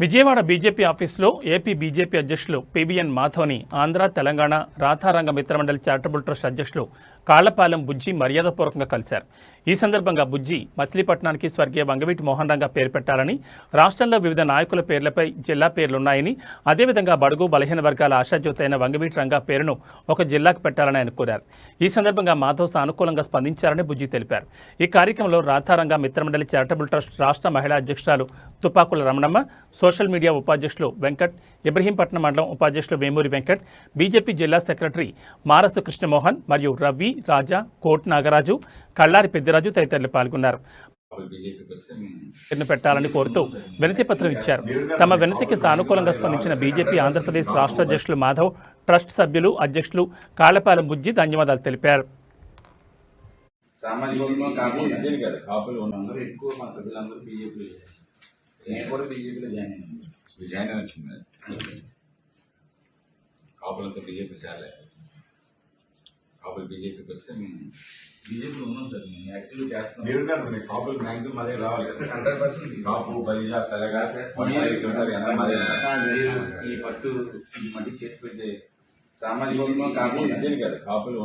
Vijayawada BJP ఆఫీసులో AP BJP అధ్యక్షులు PBN మాధవ్ని ఆంధ్ర తెలంగాణ రాధారంగ మిత్రమండలి చారిటబుల్ ట్రస్ట్ అధ్యక్షులు కాళ్ళపాలెం బుజ్జి మర్యాదపూర్వకంగా కలిశారు. ఈ సందర్భంగా బుజ్జి మచిలీపట్నానికి స్వర్గీయ వంగవీటి మోహన్ రంగా పేరు పెట్టాలని రాష్ట్రంలో వివిధ నాయకుల పేర్లపై జిల్లా పేర్లున్నాయని అదేవిధంగా బడుగు బలహీన వర్గాల ఆశాజ్యోతి అయిన వంగవీటి రంగా పేరును ఒక జిల్లాకు పెట్టాలని ఆయన కోరారు. ఈ సందర్భంగా మాధవ్ సానుకూలంగా స్పందించారని బుజ్జి తెలిపారు. ఈ కార్యక్రమంలో రాధారంగ మిత్రమండలి చారిటబుల్ ట్రస్ట్ రాష్ట్ర మహిళా అధ్యక్షురాలు తుపాకుల రమణమ్మ సోషల్ మీడియా ఉపాధ్యక్షులు వెంకట్ ఇబ్రహీంపట్నం మండలం ఉపాధ్యక్షులు వేమూరి వెంకట్ బీజేపీ జిల్లా సెక్రటరీ మారసు కృష్ణమోహన్ మరియు రవి రాజా కోట్ నాగరాజు కళ్ళారి పెద్దిరాజు తదితరులు పాల్గొన్నారు. పెట్టాలని కోరుతూ వినతి పత్రం ఇచ్చారు. తమ వినతికి సానుకూలంగా స్పందించిన బీజేపీ ఆంధ్రప్రదేశ్ రాష్ట్ర అధ్యక్షులు మాధవ్ ట్రస్ట్ సభ్యులు అధ్యక్షులు కాళ్ళపాలెం బుజ్జి ధన్యవాదాలు తెలిపారు. సామాజిక కాపులు అందరూ ఎక్కువ మా సభ్యులందరూ బీజేపీ కూడా బీజేపీలో జాయిన్ అయ్యాను జాయిన్ అని వచ్చింది కాపులంతా బీజేపీ చేరలే కాపులు బీజేపీకి వస్తే బీజేపీలో ఉన్నాం సార్. మేము యాక్టివ్ చేస్తున్నాం. మీరు కాదు కాపులు మ్యాక్సిమం అదే రావాలి కదా. హండ్రెడ్ పర్సెంట్ కాపు బలిజా తెలగా ఈ పట్టు ఈ మట్టి చేసి పెట్టే ఇద్దరు కదా. కాపులు